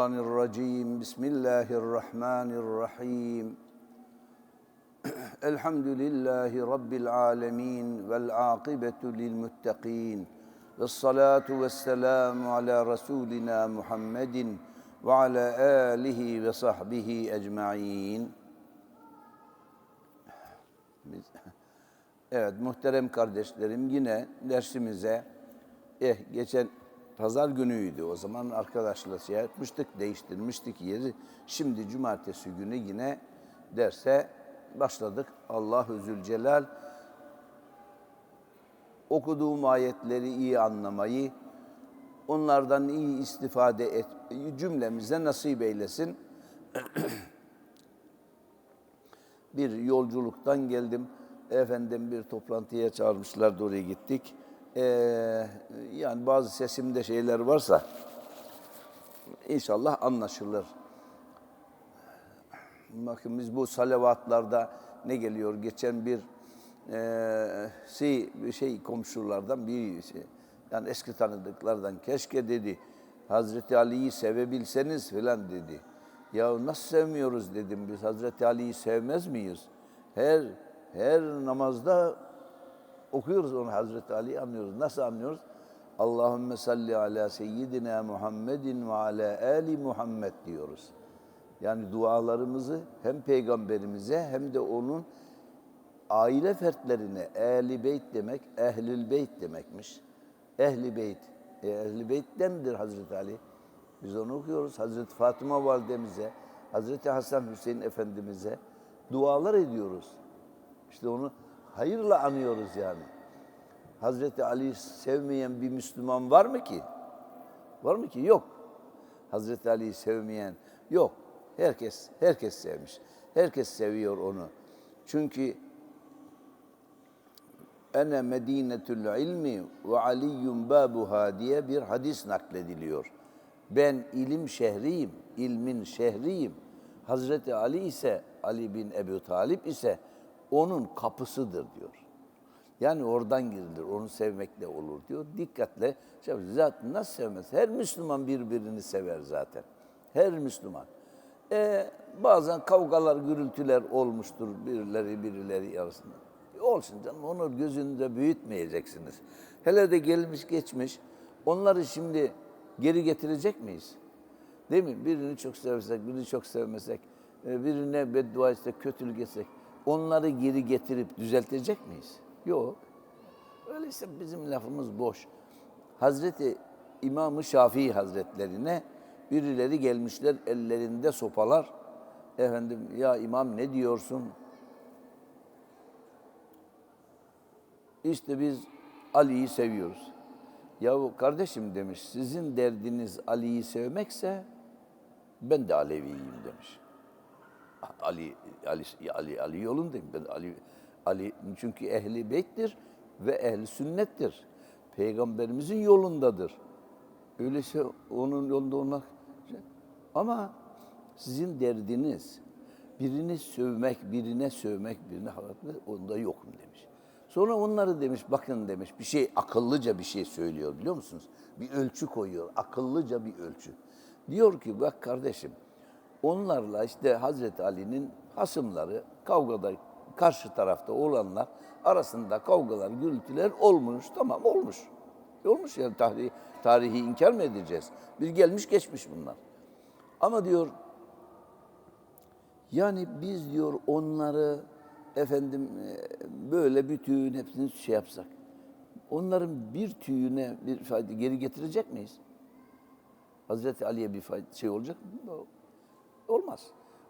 الشيطان الرجيم بسم الله الرحمن الرحيم الحمد لله رب العالمين والعاقبة للمتقين والصلاة والسلام على رسولنا محمد وعلى آله وصحبه أجمعين Biz- Evet muhterem kardeşlerim yine dersimize eh geçen pazar günüydü o zaman arkadaşla şey yapmıştık değiştirmiştik yeri. Şimdi cumartesi günü yine derse başladık. Allahu Zülcelal okuduğum ayetleri iyi anlamayı, onlardan iyi istifade et, cümlemize nasip eylesin. bir yolculuktan geldim. Efendim bir toplantıya çağırmışlar, oraya gittik. Ee, yani bazı sesimde şeyler varsa inşallah anlaşılır. Bakın biz bu salavatlarda ne geliyor? Geçen bir e, şey, şey komşulardan bir yani eski tanıdıklardan keşke dedi Hazreti Ali'yi sevebilseniz filan dedi. Ya nasıl sevmiyoruz dedim biz Hazreti Ali'yi sevmez miyiz? Her her namazda okuyoruz onu Hazreti Ali'yi anlıyoruz. Nasıl anlıyoruz? Allahümme salli ala seyyidina Muhammedin ve ala ali Muhammed diyoruz. Yani dualarımızı hem peygamberimize hem de onun aile fertlerine ehli beyt demek, ehlül beyt demekmiş. Ehli beyt. E, ehli beyttendir Hazreti Ali. Biz onu okuyoruz. Hazreti Fatıma validemize, Hazreti Hasan Hüseyin Efendimiz'e dualar ediyoruz. İşte onu hayırla anıyoruz yani. Hazreti Ali sevmeyen bir Müslüman var mı ki? Var mı ki? Yok. Hazreti Ali'yi sevmeyen yok. Herkes herkes sevmiş. Herkes seviyor onu. Çünkü ene medinetül ilmi ve aliyyun babuha diye bir hadis naklediliyor. Ben ilim şehriyim, ilmin şehriyim. Hazreti Ali ise, Ali bin Ebu Talip ise onun kapısıdır diyor. Yani oradan girilir, onu sevmekle olur diyor. Dikkatle, şey, zaten nasıl sevmez? Her Müslüman birbirini sever zaten. Her Müslüman. E, bazen kavgalar, gürültüler olmuştur birileri birileri arasında. E, olsun canım, onu gözünde büyütmeyeceksiniz. Hele de gelmiş geçmiş, onları şimdi geri getirecek miyiz? Değil mi? Birini çok sevsek, birini çok sevmesek, e, birine beddua etsek, kötülük etsek, onları geri getirip düzeltecek miyiz? Yok. Öyleyse bizim lafımız boş. Hazreti İmam-ı Şafii Hazretlerine birileri gelmişler ellerinde sopalar. Efendim ya imam ne diyorsun? İşte biz Ali'yi seviyoruz. Yahu kardeşim demiş sizin derdiniz Ali'yi sevmekse ben de Aleviyim demiş. Ali Ali Ali Ali yolundayım ben Ali Ali çünkü ehli beyttir ve ehli sünnettir. Peygamberimizin yolundadır. Öyleyse onun yolunda olmak ama sizin derdiniz birini sövmek, birine sövmek, birine hakaret onda yokum demiş. Sonra onları demiş bakın demiş bir şey akıllıca bir şey söylüyor biliyor musunuz? Bir ölçü koyuyor. Akıllıca bir ölçü. Diyor ki bak kardeşim onlarla işte Hazreti Ali'nin hasımları kavgada karşı tarafta olanlar arasında kavgalar, gürültüler olmuş. Tamam olmuş. Olmuş yani tarihi, tarihi inkar mı edeceğiz? Bir gelmiş geçmiş bunlar. Ama diyor yani biz diyor onları efendim e, böyle bütün hepsini şey yapsak. Onların bir tüyüne bir fayda geri getirecek miyiz? Hazreti Ali'ye bir fayda, şey olacak mı? Olmaz.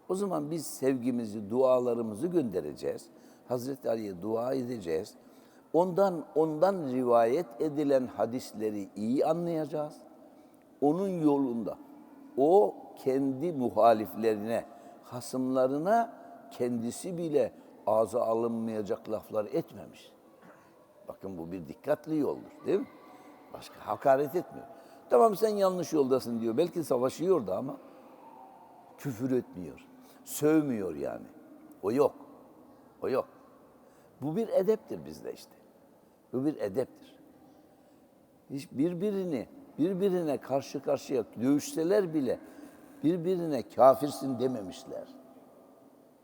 O zaman biz sevgimizi, dualarımızı göndereceğiz. Hazreti Ali'ye dua edeceğiz. Ondan ondan rivayet edilen hadisleri iyi anlayacağız. Onun yolunda o kendi muhaliflerine, hasımlarına kendisi bile ağza alınmayacak laflar etmemiş. Bakın bu bir dikkatli yoldur değil mi? Başka hakaret etmiyor. Tamam sen yanlış yoldasın diyor. Belki savaşıyordu ama küfür etmiyor. Sövmüyor yani. O yok. O yok. Bu bir edeptir bizde işte. Bu bir edeptir. Hiç birbirini birbirine karşı karşıya dövüşseler bile birbirine kafirsin dememişler.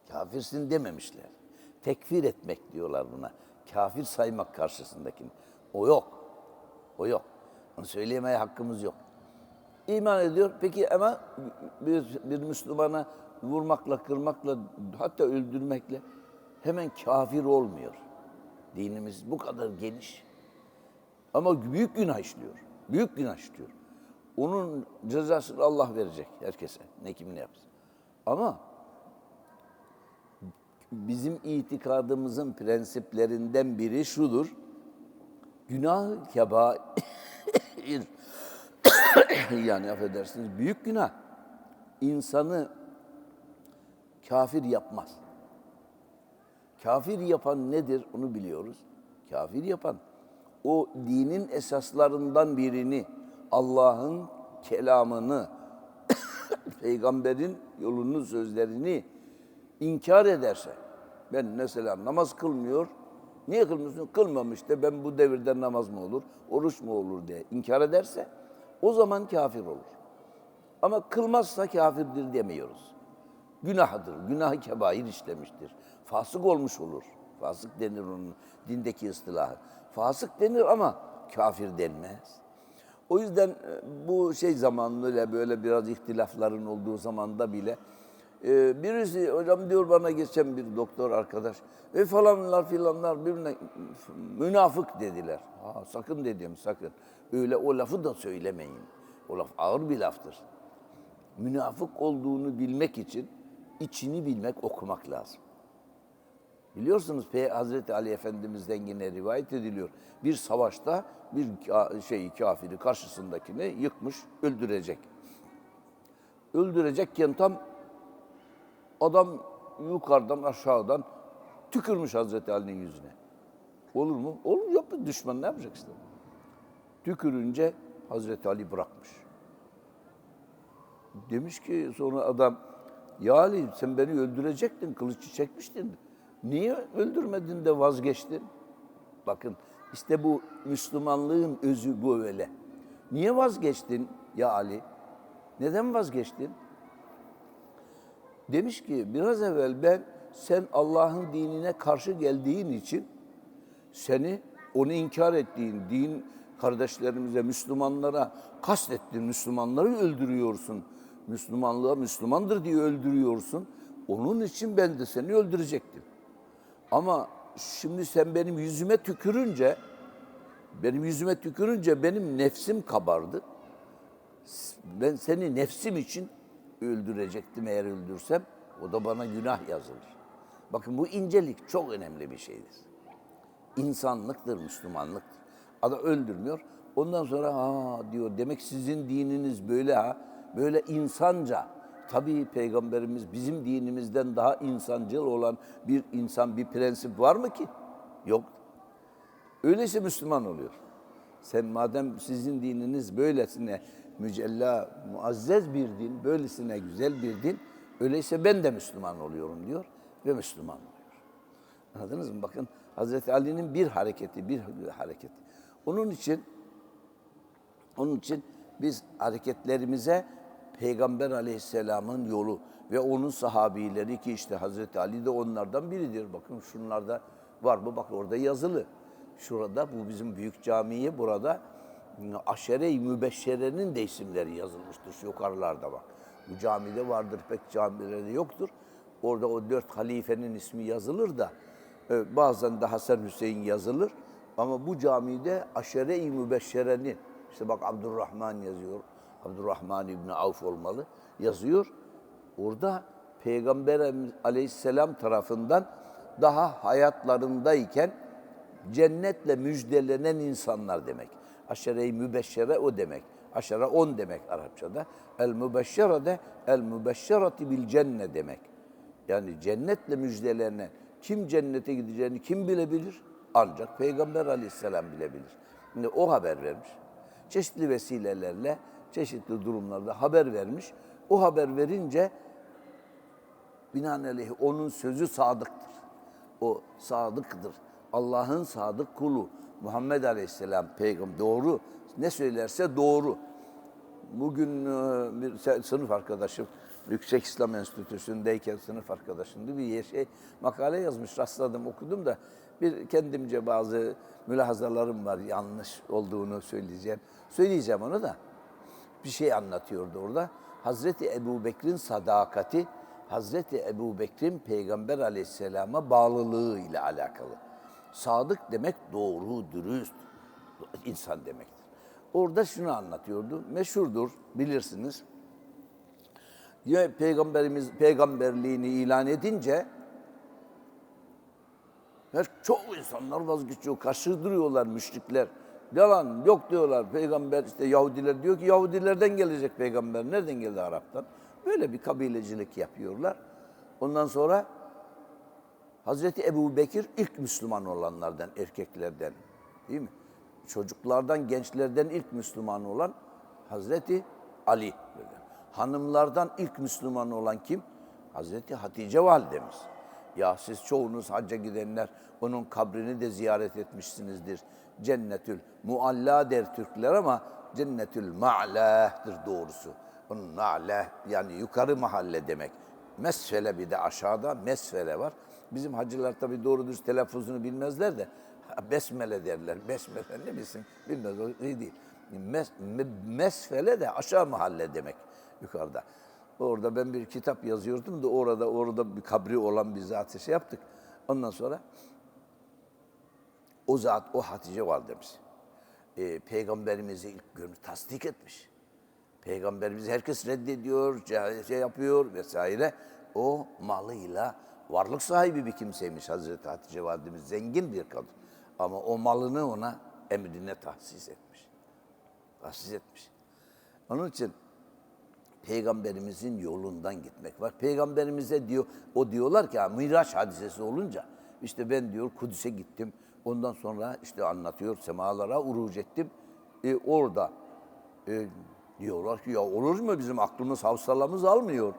Kafirsin dememişler. Tekfir etmek diyorlar buna. Kafir saymak karşısındakini. O yok. O yok. Onu söyleyemeye hakkımız yok. İman ediyor. Peki ama bir, bir Müslümana vurmakla, kırmakla, hatta öldürmekle hemen kafir olmuyor. Dinimiz bu kadar geniş. Ama büyük günah işliyor. Büyük günah işliyor. Onun cezasını Allah verecek herkese. Ne kim ne yapsın. Ama bizim itikadımızın prensiplerinden biri şudur. Günah kebair yani affedersiniz büyük günah insanı kafir yapmaz. Kafir yapan nedir onu biliyoruz. Kafir yapan o dinin esaslarından birini Allah'ın kelamını peygamberin yolunun sözlerini inkar ederse ben mesela namaz kılmıyor niye kılmıyorsun? Kılmamış da ben bu devirde namaz mı olur, oruç mu olur diye inkar ederse o zaman kafir olur. Ama kılmazsa kafirdir demiyoruz. Günahdır, günah-ı kebair işlemiştir. Fasık olmuş olur. Fasık denir onun dindeki ıstılahı. Fasık denir ama kafir denmez. O yüzden e, bu şey zamanıyla böyle biraz ihtilafların olduğu zamanda bile e, birisi hocam diyor bana geçen bir doktor arkadaş ve falanlar filanlar birbirine münafık dediler. Ha, sakın dedim sakın. Öyle o lafı da söylemeyin. O laf ağır bir laftır. Münafık olduğunu bilmek için içini bilmek, okumak lazım. Biliyorsunuz Pey Hazreti Ali Efendimiz'den yine rivayet ediliyor. Bir savaşta bir şey kafiri karşısındakini yıkmış, öldürecek. Öldürecekken tam adam yukarıdan aşağıdan tükürmüş Hazreti Ali'nin yüzüne. Olur mu? Olur yok mu? Düşman ne yapacak işte? Tükürünce Hazreti Ali bırakmış. Demiş ki sonra adam ya Ali sen beni öldürecektin, kılıcı çekmiştin. Niye öldürmedin de vazgeçtin? Bakın işte bu Müslümanlığın özü bu öyle. Niye vazgeçtin ya Ali? Neden vazgeçtin? Demiş ki biraz evvel ben sen Allah'ın dinine karşı geldiğin için seni onu inkar ettiğin din kardeşlerimize, Müslümanlara kastettin, Müslümanları öldürüyorsun. Müslümanlığa Müslümandır diye öldürüyorsun. Onun için ben de seni öldürecektim. Ama şimdi sen benim yüzüme tükürünce, benim yüzüme tükürünce benim nefsim kabardı. Ben seni nefsim için öldürecektim eğer öldürsem. O da bana günah yazılır. Bakın bu incelik çok önemli bir şeydir. İnsanlıktır, Müslümanlıktır. Adam öldürmüyor. Ondan sonra ha diyor demek sizin dininiz böyle ha. Böyle insanca. Tabii peygamberimiz bizim dinimizden daha insancıl olan bir insan, bir prensip var mı ki? Yok. Öyleyse Müslüman oluyor. Sen madem sizin dininiz böylesine mücella, muazzez bir din, böylesine güzel bir din, öyleyse ben de Müslüman oluyorum diyor ve Müslüman oluyor. Anladınız mı? Bakın Hazreti Ali'nin bir hareketi, bir hareketi. Onun için onun için biz hareketlerimize Peygamber Aleyhisselam'ın yolu ve onun sahabileri ki işte Hazreti Ali de onlardan biridir. Bakın şunlarda var mı? Bak orada yazılı. Şurada bu bizim büyük camiye burada Aşere-i Mübeşşere'nin de isimleri yazılmıştır şu yukarılarda bak. Bu camide vardır pek camilerde yoktur. Orada o dört halifenin ismi yazılır da e, bazen de Hasan Hüseyin yazılır. Ama bu camide Aşere-i Mübeşşere'nin işte bak Abdurrahman yazıyor. Abdurrahman İbni Avf olmalı yazıyor. Orada Peygamber Aleyhisselam tarafından daha hayatlarındayken cennetle müjdelenen insanlar demek. Aşere-i mübeşşere o demek. Aşere on demek Arapçada. El mübeşşere de el mübeşşerati bil cenne demek. Yani cennetle müjdelenen kim cennete gideceğini kim bilebilir? Ancak Peygamber aleyhisselam bilebilir. Şimdi o haber vermiş. Çeşitli vesilelerle, çeşitli durumlarda haber vermiş. O haber verince binaenaleyh onun sözü sadıktır. O sadıktır. Allah'ın sadık kulu. Muhammed Aleyhisselam peygamber doğru. Ne söylerse doğru. bugün e, bir sınıf arkadaşım Yüksek İslam Enstitüsü'ndeyken sınıf arkadaşımdı bir şey makale yazmış rastladım okudum da bir kendimce bazı mülahazalarım var yanlış olduğunu söyleyeceğim. Söyleyeceğim onu da bir şey anlatıyordu orada. Hazreti Ebu Bekir'in sadakati, Hazreti Ebu Bekir'in Peygamber aleyhisselama bağlılığı ile alakalı. Sadık demek doğru, dürüst insan demektir. Orada şunu anlatıyordu. Meşhurdur, bilirsiniz. Peygamberimiz peygamberliğini ilan edince her çok insanlar vazgeçiyor, karşıdırıyorlar müşrikler. Yalan yok diyorlar peygamber işte Yahudiler diyor ki Yahudilerden gelecek peygamber. Nereden geldi Arap'tan? Böyle bir kabilecilik yapıyorlar. Ondan sonra Hazreti Ebu Bekir ilk Müslüman olanlardan, erkeklerden. Değil mi? Çocuklardan, gençlerden ilk Müslüman olan Hazreti Ali. Hanımlardan ilk Müslüman olan kim? Hazreti Hatice Validemiz. Ya siz çoğunuz hacca gidenler onun kabrini de ziyaret etmişsinizdir. Cennetül mualla der Türkler ama cennetül ma'lah'tır doğrusu. Onun ma'lah yani yukarı mahalle demek. Mesfele bir de aşağıda mesfele var. Bizim hacılar tabii doğru düz telaffuzunu bilmezler de besmele derler. Besmele ne bilsin bilmez o iyi değil. Mes, me- mesfele de aşağı mahalle demek yukarıda. Orada ben bir kitap yazıyordum da orada orada bir kabri olan bir zat şey yaptık. Ondan sonra o zat o Hatice validemiz e, peygamberimizi ilk görmüş, tasdik etmiş. Peygamberimizi herkes reddediyor, şey yapıyor vesaire. O malıyla varlık sahibi bir kimseymiş Hazreti Hatice validemiz. Zengin bir kadın. Ama o malını ona emrine tahsis etmiş. Tahsis etmiş. Onun için peygamberimizin yolundan gitmek var. Peygamberimize diyor, o diyorlar ki ha, Miraç hadisesi olunca işte ben diyor Kudüs'e gittim. Ondan sonra işte anlatıyor semalara uruc ettim. E, orada e, diyorlar ki ya olur mu bizim aklımız havsalamız almıyor.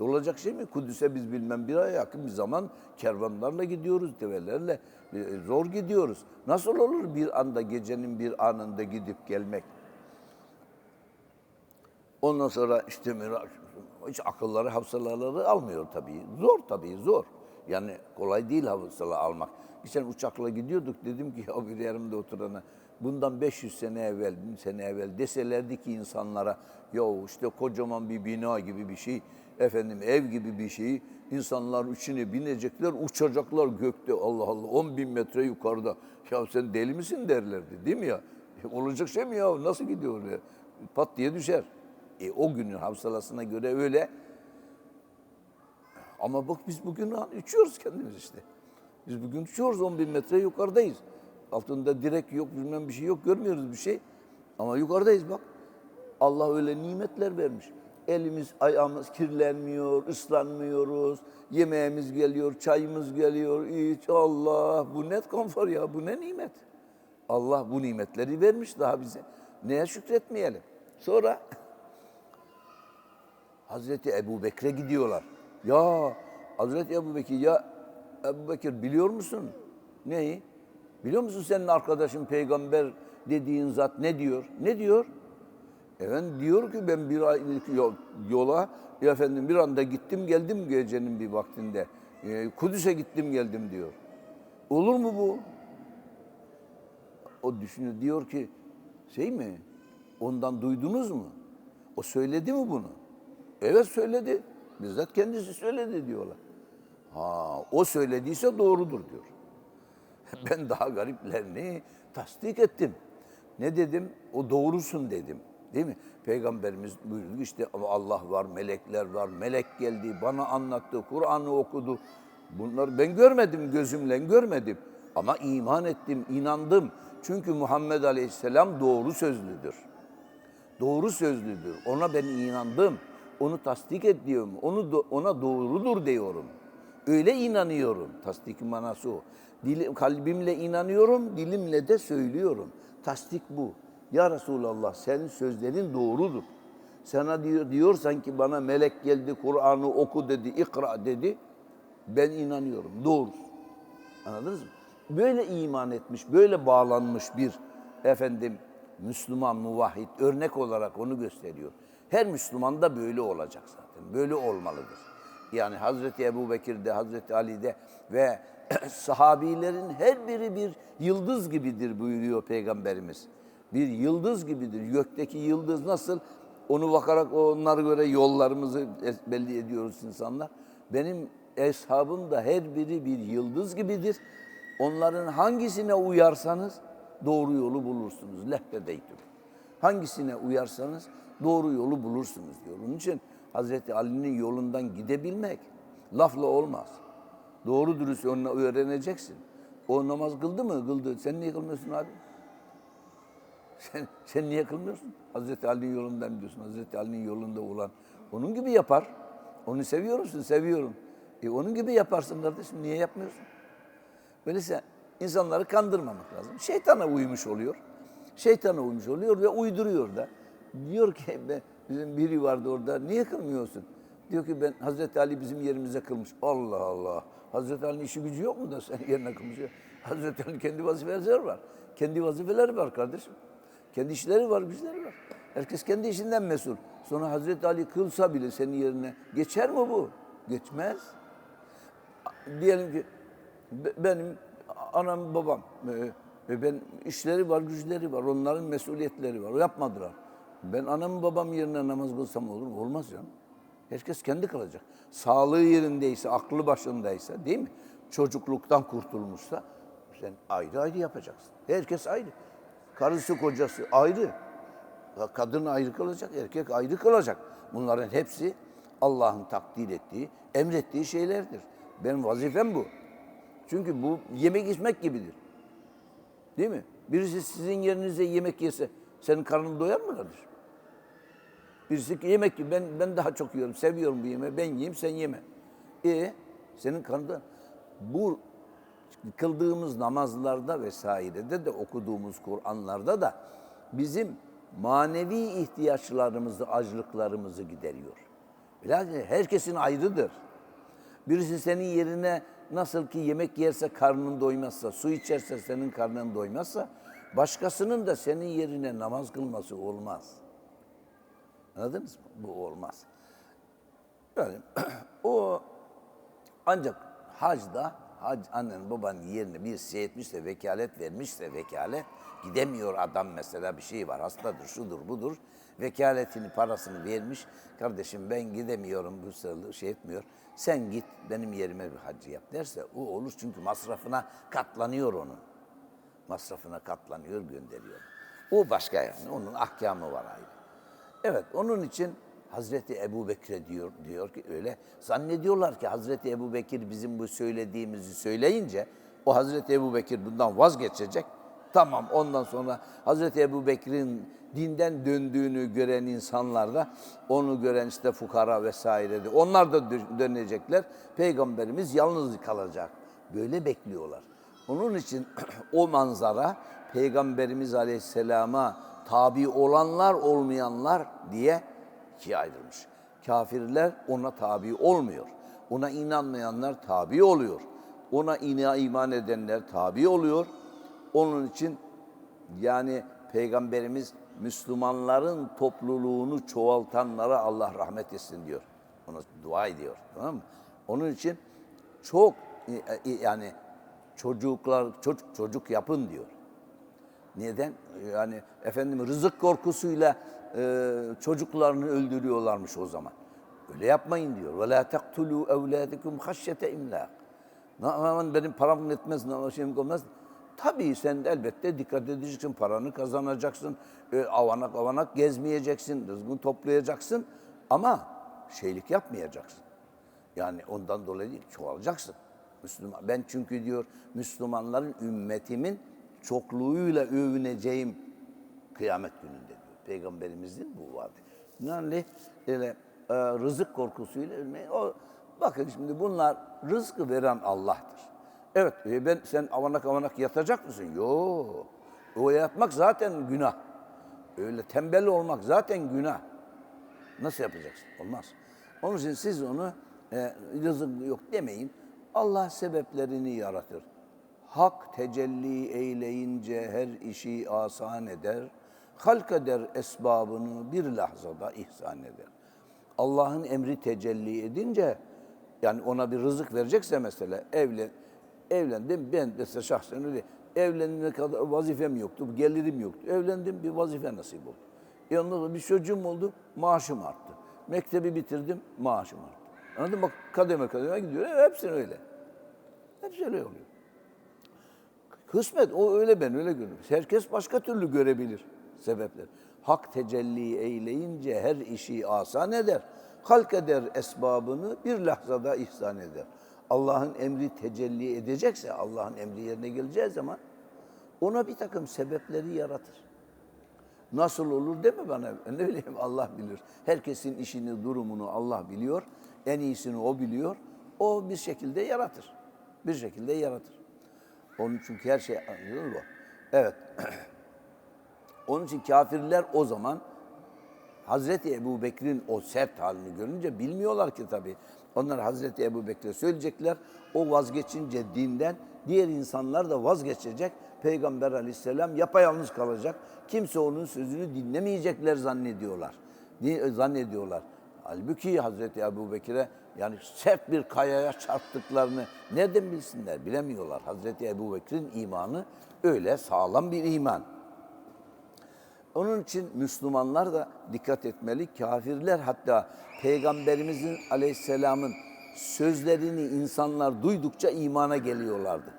Olacak şey mi? Kudüs'e biz bilmem bir aya yakın bir zaman kervanlarla gidiyoruz, develerle. E, zor gidiyoruz. Nasıl olur bir anda gecenin bir anında gidip gelmek? Ondan sonra işte hiç akılları, hafızaları almıyor tabii. Zor tabii, zor. Yani kolay değil hafızalı almak. Geçen uçakla gidiyorduk, dedim ki ya bir yerimde oturana, bundan 500 sene evvel, 1000 sene evvel deselerdi ki insanlara, ya işte kocaman bir bina gibi bir şey, efendim ev gibi bir şey, insanlar içine binecekler, uçacaklar gökte, Allah Allah, 10 bin metre yukarıda. Ya sen deli misin derlerdi, değil mi ya? E, olacak şey mi ya, nasıl gidiyor ya? Pat diye düşer. E, o günün havsalasına göre öyle. Ama bak biz bugün uçuyoruz kendimiz işte. Biz bugün uçuyoruz 10 bin metre yukarıdayız. Altında direk yok bilmem bir şey yok görmüyoruz bir şey. Ama yukarıdayız bak. Allah öyle nimetler vermiş. Elimiz ayağımız kirlenmiyor, ıslanmıyoruz. Yemeğimiz geliyor, çayımız geliyor. Hiç Allah bu net konfor ya bu ne nimet. Allah bu nimetleri vermiş daha bize. Neye şükretmeyelim? Sonra Hazreti Ebu Bekir'e gidiyorlar. Ya Hazreti Ebu Bekir ya Ebu Bekir biliyor musun? Neyi? Biliyor musun senin arkadaşın peygamber dediğin zat ne diyor? Ne diyor? Efendim diyor ki ben bir aylık yol- yola efendim bir anda gittim geldim gecenin bir vaktinde. Ee, Kudüs'e gittim geldim diyor. Olur mu bu? O düşünüyor diyor ki şey mi? Ondan duydunuz mu? O söyledi mi bunu? Evet söyledi. Bizzat kendisi söyledi diyorlar. Ha, o söylediyse doğrudur diyor. Ben daha gariplerini tasdik ettim. Ne dedim? O doğrusun dedim. Değil mi? Peygamberimiz buyurdu işte Allah var, melekler var. Melek geldi, bana anlattı, Kur'an'ı okudu. Bunları ben görmedim, gözümle görmedim. Ama iman ettim, inandım. Çünkü Muhammed Aleyhisselam doğru sözlüdür. Doğru sözlüdür. Ona ben inandım. Onu tasdik ediyorum. Onu do- ona doğrudur diyorum. Öyle inanıyorum. Tasdik manası o. Dili, kalbimle inanıyorum, dilimle de söylüyorum. Tasdik bu. Ya Resulallah senin sözlerin doğrudur. Sana diyor, diyorsan ki bana melek geldi, Kur'an'ı oku dedi, ikra dedi. Ben inanıyorum. Doğru. Anladınız mı? Böyle iman etmiş, böyle bağlanmış bir efendim Müslüman, muvahhid örnek olarak onu gösteriyor. Her Müslüman da böyle olacak zaten. Böyle olmalıdır. Yani Hazreti Ebu Bekir'de, Hazreti Ali'de ve sahabilerin her biri bir yıldız gibidir buyuruyor Peygamberimiz. Bir yıldız gibidir. Gökteki yıldız nasıl? Onu bakarak onlara göre yollarımızı belli ediyoruz insanlar. Benim eshabım da her biri bir yıldız gibidir. Onların hangisine uyarsanız doğru yolu bulursunuz. Lehtedeytüm. Hangisine uyarsanız doğru yolu bulursunuz diyor. Onun için Hazreti Ali'nin yolundan gidebilmek lafla olmaz. Doğru dürüst onu öğreneceksin. O namaz kıldı mı? Kıldı. Sen niye kılmıyorsun abi? Sen, sen niye kılmıyorsun? Hazreti Ali'nin yolundan gidiyorsun. Hazreti Ali'nin yolunda olan onun gibi yapar. Onu seviyor musun? Seviyorum. E onun gibi yaparsın kardeşim. Niye yapmıyorsun? Öyleyse insanları kandırmamak lazım. Şeytana uymuş oluyor. Şeytana uymuş oluyor ve uyduruyor da. Diyor ki ben, bizim biri vardı orada. Niye kılmıyorsun? Diyor ki ben Hazreti Ali bizim yerimize kılmış. Allah Allah. Hazreti Ali'nin işi gücü yok mu da sen yerine kılmış? Hazreti Ali'nin kendi vazifeleri var. Kendi vazifeleri var kardeşim. Kendi işleri var, güçleri var. Herkes kendi işinden mesul. Sonra Hazreti Ali kılsa bile senin yerine geçer mi bu? Geçmez diyelim ki be- benim anam babam e, ve ben işleri var, güçleri var, onların mesuliyetleri var. O yapmadılar. Ben anam babam yerine namaz kılsam olur mu? Olmaz canım. Herkes kendi kılacak. Sağlığı yerindeyse, aklı başındaysa değil mi? Çocukluktan kurtulmuşsa sen ayrı ayrı yapacaksın. Herkes ayrı. Karısı kocası ayrı. Kadın ayrı kılacak, erkek ayrı kılacak. Bunların hepsi Allah'ın takdir ettiği, emrettiği şeylerdir. Benim vazifem bu. Çünkü bu yemek içmek gibidir. Değil mi? Birisi sizin yerinize yemek yese senin karnın doyar mı kardeşim? Birisi ki yemek gibi ben ben daha çok yiyorum, seviyorum bu yemeği. Ben yiyeyim, sen yeme. E senin karnında bu kıldığımız namazlarda vesairede de okuduğumuz Kur'anlarda da bizim manevi ihtiyaçlarımızı, açlıklarımızı gideriyor. Bilhassa herkesin ayrıdır. Birisi senin yerine nasıl ki yemek yerse karnın doymazsa, su içerse senin karnın doymazsa, başkasının da senin yerine namaz kılması olmaz. Anladınız mı? Bu olmaz. Yani o ancak hacda hac annen babanın yerine bir şey etmişse, vekalet vermişse vekalet gidemiyor adam mesela bir şey var hastadır şudur budur vekaletini parasını vermiş kardeşim ben gidemiyorum bu sırada şey etmiyor sen git benim yerime bir hacı yap derse o olur çünkü masrafına katlanıyor onun masrafına katlanıyor gönderiyor. O başka yani onun ahkamı var ayrı. Evet onun için Hazreti Ebu Bekir'e diyor, diyor ki öyle zannediyorlar ki Hazreti Ebu Bekir bizim bu söylediğimizi söyleyince o Hazreti Ebu Bekir bundan vazgeçecek. Tamam ondan sonra Hazreti Ebu Bekir'in dinden döndüğünü gören insanlar da onu gören işte fukara vesaire de onlar da dö- dönecekler. Peygamberimiz yalnız kalacak. Böyle bekliyorlar. Onun için o manzara Peygamberimiz Aleyhisselam'a tabi olanlar olmayanlar diye ikiye ayrılmış. Kafirler ona tabi olmuyor. Ona inanmayanlar tabi oluyor. Ona ina iman edenler tabi oluyor. Onun için yani Peygamberimiz Müslümanların topluluğunu çoğaltanlara Allah rahmet etsin diyor. Ona dua ediyor. Tamam mı? Onun için çok e, e, yani çocuklar çocuk çocuk yapın diyor. Neden? Yani efendim rızık korkusuyla e, çocuklarını öldürüyorlarmış o zaman. Öyle yapmayın diyor. La taktulu evladikum haşyete imlak. Aman benim param yetmez, ne şeyim olmaz. Tabii sen de elbette dikkat edeceksin, paranı kazanacaksın, e, avanak avanak gezmeyeceksin, rızkını toplayacaksın ama şeylik yapmayacaksın. Yani ondan dolayı değil, çoğalacaksın. Müslüman. Ben çünkü diyor Müslümanların ümmetimin çokluğuyla övüneceğim kıyamet gününde diyor. Peygamberimizin bu vaadi. Yani öyle e, rızık korkusuyla ölmeyin. O, bakın şimdi bunlar rızkı veren Allah'tır. Evet e, ben sen avanak avanak yatacak mısın? Yok. O yatmak zaten günah. Öyle tembel olmak zaten günah. Nasıl yapacaksın? Olmaz. Onun için siz onu e, rızık yok demeyin. Allah sebeplerini yaratır. Hak tecelli eyleyince her işi asan eder. halk eder esbabını bir lahzada ihsan eder. Allah'ın emri tecelli edince yani ona bir rızık verecekse mesela evlen evlendim ben mesela şahsen öyle evlenene kadar vazifem yoktu, gelirim yoktu. Evlendim bir vazife nasip oldu. E ondan bir çocuğum oldu, maaşım arttı. Mektebi bitirdim, maaşım arttı. Anladın mı? Bak kademe kademe gidiyor. E, hepsini öyle. Hepsi öyle oluyor. Kısmet o öyle ben öyle görüyorum. Herkes başka türlü görebilir sebepler. Hak tecelli eyleyince her işi asan eder. Halk eder esbabını bir lahzada ihsan eder. Allah'ın emri tecelli edecekse, Allah'ın emri yerine geleceği zaman ona bir takım sebepleri yaratır. Nasıl olur deme bana. Ne bileyim Allah bilir. Herkesin işini, durumunu Allah biliyor. En iyisini o biliyor. O bir şekilde yaratır. Bir şekilde yaratır. Onun çünkü her şey anlıyor mu? Evet. Onun için kafirler o zaman Hazreti Ebu Bekir'in o sert halini görünce bilmiyorlar ki tabii. Onlar Hazreti Ebu Bekir'e söyleyecekler. O vazgeçince dinden diğer insanlar da vazgeçecek. Peygamber aleyhisselam yapayalnız kalacak. Kimse onun sözünü dinlemeyecekler zannediyorlar. Di- Zannediyorlar. Halbuki Hazreti Ebu Bekir'e yani sert bir kayaya çarptıklarını nereden bilsinler? Bilemiyorlar. Hazreti Ebu Bekir'in imanı öyle sağlam bir iman. Onun için Müslümanlar da dikkat etmeli. Kafirler hatta Peygamberimizin aleyhisselamın sözlerini insanlar duydukça imana geliyorlardı.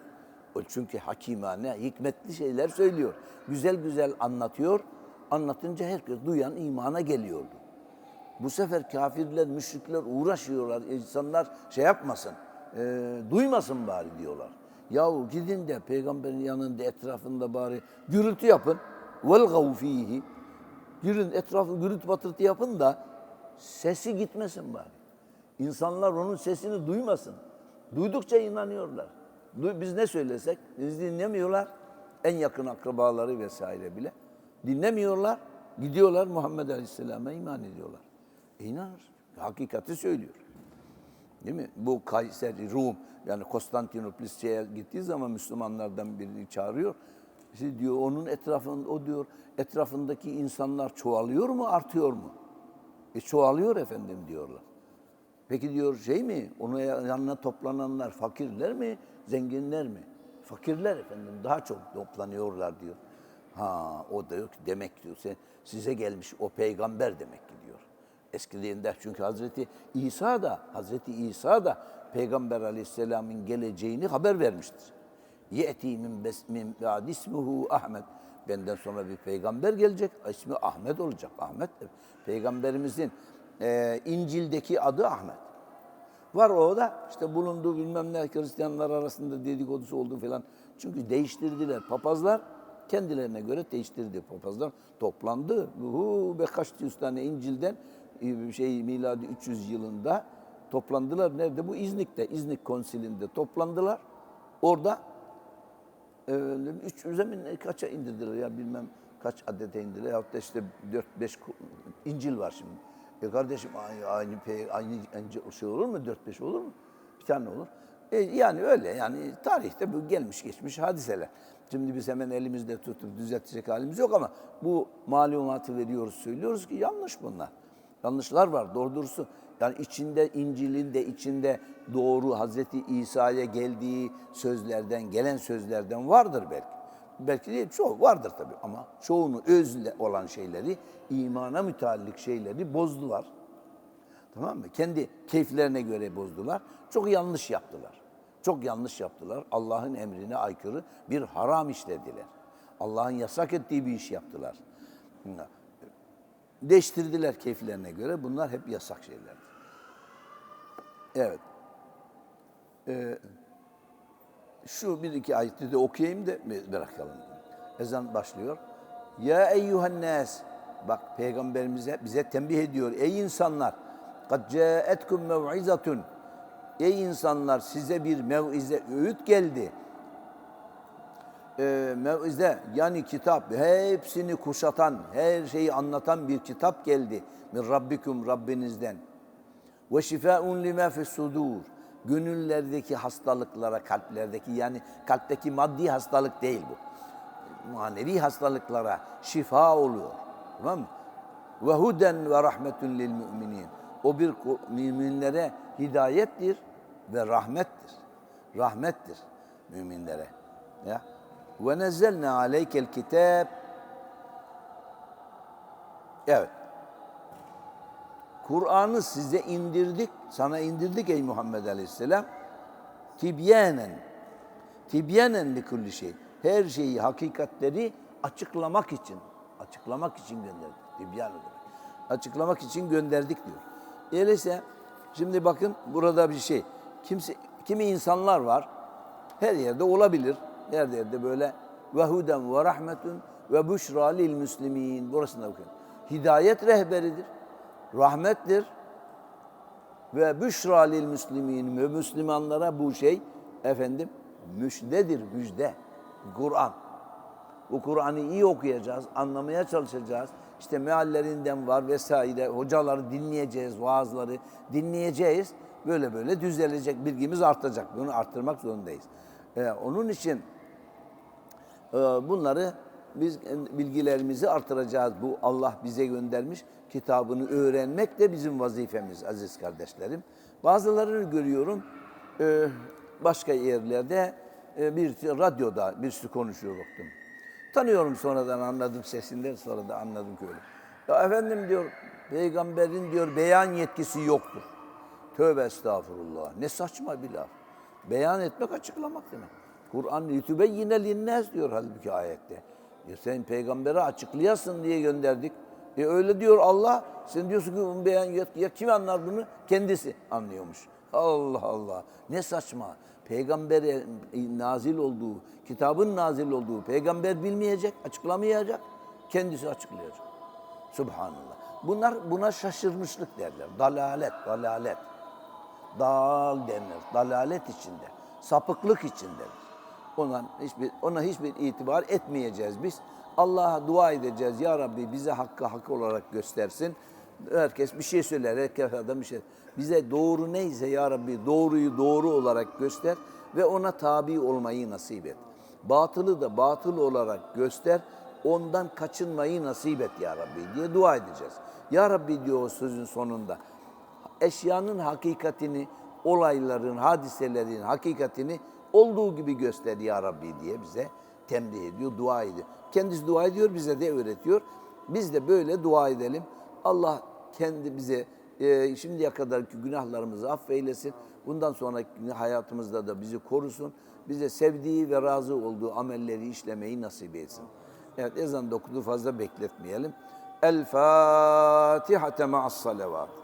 O çünkü hakimane, hikmetli şeyler söylüyor. Güzel güzel anlatıyor. Anlatınca herkes duyan imana geliyordu. Bu sefer kafirler, müşrikler uğraşıyorlar. İnsanlar şey yapmasın, e, duymasın bari diyorlar. Yahu gidin de peygamberin yanında etrafında bari gürültü yapın. Velgav fihi. Girin etrafı gürültü patırtı yapın da sesi gitmesin bari. İnsanlar onun sesini duymasın. Duydukça inanıyorlar. Biz ne söylesek, biz dinlemiyorlar. En yakın akrabaları vesaire bile. Dinlemiyorlar. Gidiyorlar Muhammed Aleyhisselam'a iman ediyorlar. İnanır. Hakikati söylüyor. Değil mi? Bu Kayseri, Rum yani Konstantinoplis'e gittiği zaman Müslümanlardan birini çağırıyor. İşte diyor onun etrafında o diyor etrafındaki insanlar çoğalıyor mu artıyor mu? E çoğalıyor efendim diyorlar. Peki diyor şey mi? Onun yanına toplananlar fakirler mi, zenginler mi? Fakirler efendim daha çok toplanıyorlar diyor. Ha o diyor ki demek diyor size gelmiş o peygamber demek ki diyor. Eskiliğinde çünkü Hazreti İsa da Hazreti İsa da Peygamber Aleyhisselam'ın geleceğini haber vermiştir. Ye'ti min besmin ba'd ismuhu Ahmet. Benden sonra bir peygamber gelecek. ismi Ahmet olacak. Ahmet peygamberimizin e, İncil'deki adı Ahmet. Var o da işte bulunduğu bilmem ne Hristiyanlar arasında dedikodusu oldu falan. Çünkü değiştirdiler. Papazlar kendilerine göre değiştirdi. Papazlar toplandı. Hu be kaç yüz tane İncil'den şey miladi 300 yılında toplandılar. Nerede? Bu İznik'te. İznik konsilinde toplandılar. Orada efendim, üç yüze mi ne, kaça indirdiler ya bilmem kaç adete indirdiler. Da işte dört beş ku- İncil var şimdi. E kardeşim aynı, aynı, aynı, aynı şey olur mu? Dört beş olur mu? Bir tane olur. E yani öyle yani tarihte bu gelmiş geçmiş hadiseler. Şimdi biz hemen elimizde tutup düzeltecek halimiz yok ama bu malumatı veriyoruz, söylüyoruz ki yanlış bunlar. Yanlışlar var doğru doğrusu. Yani içinde İncil'in de içinde doğru Hazreti İsa'ya geldiği sözlerden, gelen sözlerden vardır belki. Belki değil, çoğu vardır tabii ama çoğunu özle olan şeyleri, imana müteallik şeyleri bozdular. Tamam mı? Kendi keyiflerine göre bozdular. Çok yanlış yaptılar. Çok yanlış yaptılar. Allah'ın emrine aykırı bir haram işlediler. Allah'ın yasak ettiği bir iş yaptılar. Değiştirdiler keyiflerine göre. Bunlar hep yasak şeylerdir. Evet. Ee, şu bir iki ayeti de okuyayım da bırakalım. Ezan başlıyor. Ya eyyuhen nas. Bak peygamberimize bize tembih ediyor. Ey insanlar. Kad caetkum mev'izatun. Ey insanlar size bir mev'ize öğüt geldi. Ee, mev'ize yani kitap hepsini kuşatan, her şeyi anlatan bir kitap geldi. Min Rabbikum Rabbinizden. Ve şifaun lima fis sudur. Gönüllerdeki hastalıklara, kalplerdeki yani kalpteki maddi hastalık değil bu. manevi hastalıklara şifa oluyor. Tamam mı? Ve huden ve rahmetun lil müminin. O bir müminlere hidayettir ve rahmettir. Rahmettir müminlere. Ya. Ve nezzelna aleykel kitab. Evet. Kur'an'ı size indirdik, sana indirdik ey Muhammed Aleyhisselam. Tibyanen. Tibyanen li şey. Her şeyi, hakikatleri açıklamak için, açıklamak için gönderdik. Tibyan demek. Açıklamak için gönderdik diyor. Öyleyse şimdi bakın burada bir şey. Kimse, kimi insanlar var. Her yerde olabilir. Her yerde böyle ve huden ve rahmetun ve büşra lil müslimin. Burasında bakın. Hidayet rehberidir. Rahmettir ve büşra lil müslimin ve Müslümanlara bu şey efendim müjdedir müjde. Kur'an. Bu Kur'an'ı iyi okuyacağız, anlamaya çalışacağız. İşte meallerinden var vesaire. Hocaları dinleyeceğiz, vaazları dinleyeceğiz. Böyle böyle düzelecek, bilgimiz artacak. Bunu arttırmak zorundayız. Ee, onun için Bunları biz bilgilerimizi artıracağız. Bu Allah bize göndermiş kitabını öğrenmek de bizim vazifemiz aziz kardeşlerim. Bazılarını görüyorum e, başka yerlerde e, bir radyoda birisi konuşuyor baktım. Tanıyorum sonradan anladım sesinden sonra da anladım ki öyle. Ya efendim diyor peygamberin diyor beyan yetkisi yoktur. Tövbe estağfurullah. Ne saçma bir laf. Beyan etmek açıklamak demek. Kur'an yütübe yine linnes diyor halbuki ayette. Ya sen peygambere açıklayasın diye gönderdik. E öyle diyor Allah. Sen diyorsun ki yetki. Ya kim anlar bunu? Kendisi anlıyormuş. Allah Allah. Ne saçma. Peygambere nazil olduğu, kitabın nazil olduğu peygamber bilmeyecek, açıklamayacak. Kendisi açıklayacak. Subhanallah. Bunlar buna şaşırmışlık derler. Dalalet, dalalet. Dal denir. Dalalet içinde. Sapıklık içindedir. Ona hiçbir, ona hiçbir itibar etmeyeceğiz biz. Allah'a dua edeceğiz. Ya Rabbi bize hakkı hak olarak göstersin. Herkes bir şey söyler. Herkes adam bir şey. Bize doğru neyse ya Rabbi doğruyu doğru olarak göster ve ona tabi olmayı nasip et. Batılı da batıl olarak göster. Ondan kaçınmayı nasip et ya Rabbi diye dua edeceğiz. Ya Rabbi diyor o sözün sonunda eşyanın hakikatini, olayların, hadiselerin hakikatini olduğu gibi göster ya Rabbi diye bize tembih ediyor, dua ediyor. Kendisi dua ediyor, bize de öğretiyor. Biz de böyle dua edelim. Allah kendi bize e, şimdiye kadarki günahlarımızı affeylesin. Bundan sonraki hayatımızda da bizi korusun. Bize sevdiği ve razı olduğu amelleri işlemeyi nasip etsin. Evet ezan dokudu fazla bekletmeyelim. El Fatiha ma'as salavat.